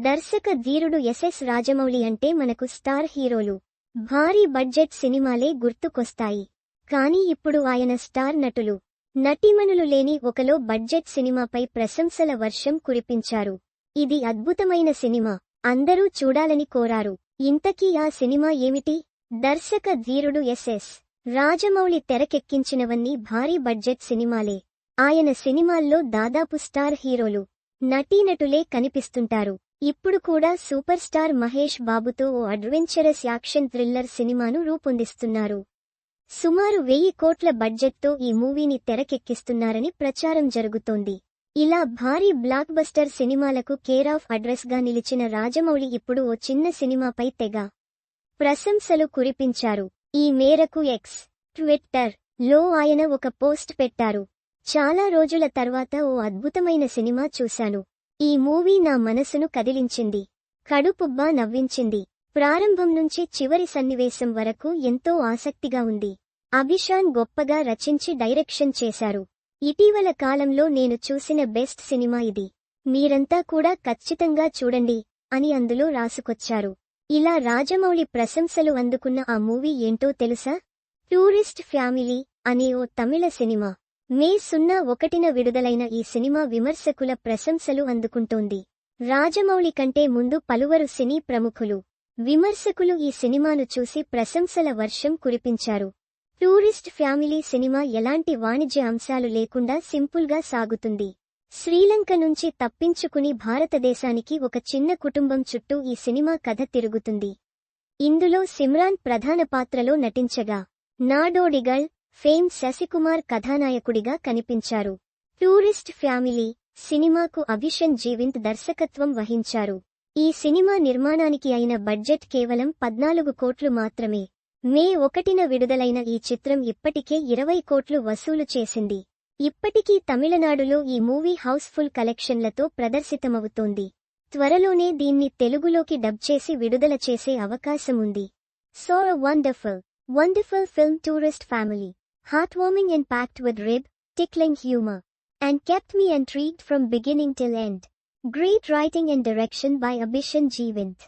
దర్శక ధీరుడు ఎస్ఎస్ రాజమౌళి అంటే మనకు స్టార్ హీరోలు. భారీ బడ్జెట్ సినిమాలే గుర్తుకొస్తాయి. కానీ ఇప్పుడు ఆయన స్టార్ నటులు. నటీమణులు లేని ఒకలో బడ్జెట్ సినిమాపై ప్రశంసల వర్షం కురిపించారు. ఇది అద్భుతమైన సినిమా. అందరూ చూడాలని కోరారు. ఇంతకీ ఆ సినిమా ఏమిటి? దర్శక ధీరుడు ఎస్ఎస్ రాజమౌళి తెరకెక్కించినవన్నీ భారీ బడ్జెట్ సినిమాలే. ఆయన సినిమాల్లో దాదాపు స్టార్ హీరోలు. నటీనటులే కనిపిస్తుంటారు. ఇప్పుడు కూడా సూపర్ స్టార్ మహేష్ బాబుతో ఓ అడ్వెంచరస్ యాక్షన్ థ్రిల్లర్ సినిమాను రూపొందిస్తున్నారు. సుమారు వెయ్యి కోట్ల బడ్జెట్తో ఈ మూవీని తెరకెక్కిస్తున్నారని ప్రచారం జరుగుతోంది. ఇలా భారీ బ్లాక్ బస్టర్ సినిమాలకు కేర్ ఆఫ్ అడ్రస్గా నిలిచిన రాజమౌళి ఇప్పుడు ఓ చిన్న సినిమాపై తెగ ప్రశంసలు కురిపించారు. ఈ మేరకు ఎక్స్ ట్విట్టర్లో ఆయన ఒక పోస్ట్ పెట్టారు. చాలా రోజుల తర్వాత ఓ అద్భుతమైన సినిమా చూశాను. ఈ మూవీ నా మనసును కదిలించింది. కడుపుబ్బా నవ్వించింది. ప్రారంభం నుంచి చివరి సన్నివేశం వరకు ఎంతో ఆసక్తిగా ఉంది. అభిషాన్ గొప్పగా రచించి డైరెక్షన్ చేశారు. ఇటీవల కాలంలో నేను చూసిన బెస్ట్ సినిమా ఇది. మీరంతా కూడా ఖచ్చితంగా చూడండి అని అందులో రాసుకొచ్చారు. ఇలా రాజమౌళి ప్రశంసలు అందుకున్న ఆ మూవీ ఏంటో తెలుసా? టూరిస్ట్ ఫ్యామిలీ అనే ఓ తమిళ సినిమా. మే సున్నా ఒకటిన విడుదలైన ఈ సినిమా విమర్శకుల ప్రశంసలు అందుకుంటోంది. రాజమౌళి కంటే ముందు పలువురు సినీ ప్రముఖులు విమర్శకులు ఈ సినిమాను చూసి ప్రశంసల వర్షం కురిపించారు. టూరిస్ట్ ఫ్యామిలీ సినిమా ఎలాంటి వాణిజ్య అంశాలు లేకుండా సింపుల్గా సాగుతుంది. శ్రీలంక నుంచి తప్పించుకుని భారతదేశానికి ఒక చిన్న కుటుంబం చుట్టూ ఈ సినిమా కథ తిరుగుతుంది. ఇందులో సిమ్రాన్ ప్రధాన పాత్రలో నటించగా నాడోడిగల్ ఫేమ్ శశికుమార్ కథానాయకుడిగా కనిపించారు. టూరిస్ట్ ఫ్యామిలీ సినిమాకు అభిషన్ జీవింత్ దర్శకత్వం వహించారు. ఈ సినిమా నిర్మాణానికి అయిన బడ్జెట్ కేవలం పద్నాలుగు కోట్లు మాత్రమే. మే ఒకటిన విడుదలైన ఈ చిత్రం ఇప్పటికే ఇరవై కోట్లు వసూలు చేసింది. ఇప్పటికీ తమిళనాడులో ఈ మూవీ హౌస్ఫుల్ కలెక్షన్లతో ప్రదర్శితమవుతోంది. త్వరలోనే దీన్ని తెలుగులోకి డబ్ చేసి విడుదల చేసే అవకాశముంది. So wonderful wonderful film tourist family heartwarming and packed with rib, tickling humor, and kept me intrigued from beginning till end. Great writing and direction by Abhishan Jeevant.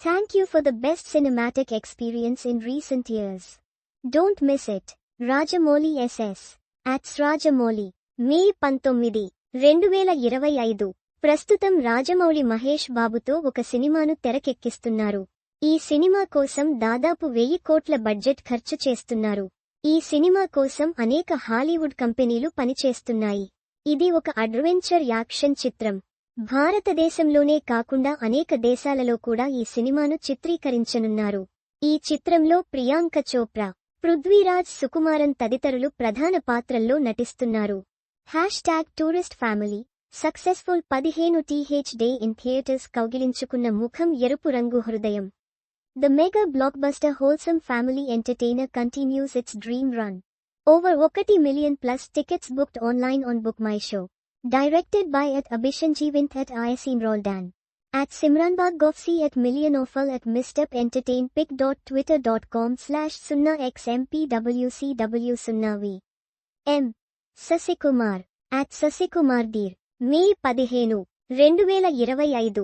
Thank you for the best cinematic experience in recent years. Don't miss it. Rajamouli SS. At Rajamouli. May పంతొమ్మిది రెండు వేల ఇరవై ఐదు ప్రస్తుతం రాజమౌళి మహేష్ బాబుతో ఒక సినిమాను తెరకెక్కిస్తున్నారు ఈ సినిమా కోసం దాదాపు వెయ్యి కోట్ల బడ్జెట్ ఖర్చు చేస్తున్నారు ఈ సినిమా కోసం అనేక హాలీవుడ్ కంపెనీలు పనిచేస్తున్నాయి. ఇది ఒక అడ్వెంచర్ యాక్షన్ చిత్రం. భారతదేశంలోనే కాకుండా అనేక దేశాలలో కూడా ఈ సినిమాను చిత్రీకరించనున్నారు. ఈ చిత్రంలో ప్రియాంక చోప్రా పృథ్వీరాజ్ సుకుమారన్ తదితరులు ప్రధాన పాత్రల్లో నటిస్తున్నారు. Hashtag tourist family successful పదిహేను టీహెచ్ డే ఇన్ థియేటర్స్ కౌగిలించుకున్న ముఖం ఎరుపు రంగు హృదయం. The mega blockbuster Wholesome Family Entertainer continues its dream run. Over 1 million plus tickets booked online on Book My Show. Directed by at Abhishan Jeevint at Ayasin Roldan. At Simranbag Gofsi at Millionofal at Misstep Entertain pic.twitter.com slash sunna xmpwcw sunnavi. M. Sasikumar. At Sasikumar Deer. మే పదిహేను రెండు వేల ఇరవై ఐదు